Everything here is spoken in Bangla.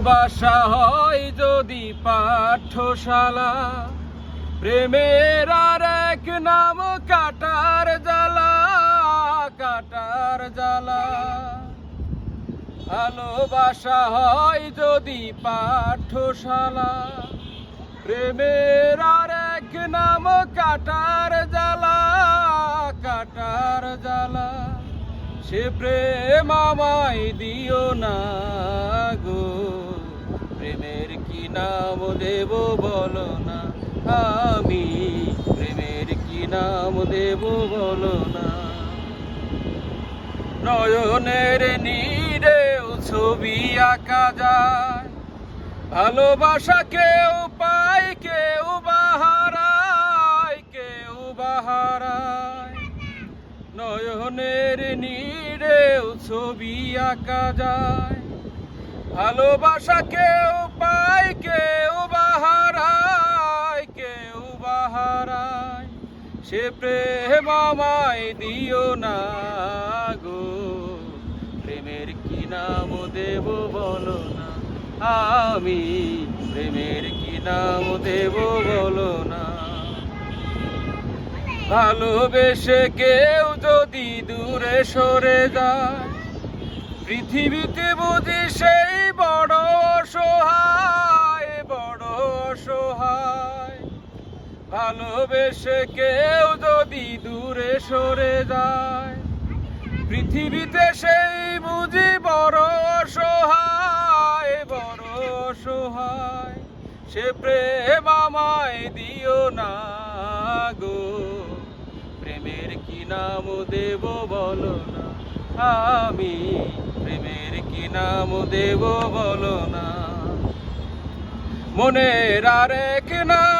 ভালোবাসা হয় যদি পাঠশালা। প্রেমের আর এক নাম কাটার জ্বালা কাটার জ্বালা। ভালোবাসা হয় যদি পাঠশালা, প্রেমের আর এক নাম কাটার জ্বালা কাটার জ্বালা। সে প্রেম আমায় দিও না গো। নাম দেব বলো না, আমি প্রেমের কি নাম দেব বলো না। নয়নের নীরেও ছবি আঁকা যায়, ভালোবাসা কেউ পায়, কেউ বাহারায় কেউ বাহারায় নয়নের নীরেও ছবি আঁকা যায়, ভালোবাসা কেউ সে প্রেম আমায় দিও না গো। প্রেমের কি নাম দেব বলো না। আমি প্রেমের কি নাম দেব বলো না। ভালোবেসে কেউ যদি দূরে সরে যায়, পৃথিবীতে বুঝি সেই বড় ভালোবেসে কেউ যদি দূরে সরে যায়। পৃথিবীতে সেই বুঝি বড় অসহায় বড় অসহায়। সে প্রেম আমায় দিও না গো। প্রেমের কি নাম দেব বলো না। আমি প্রেমের কি নাম দেব বলো না। মনের আরেক নাম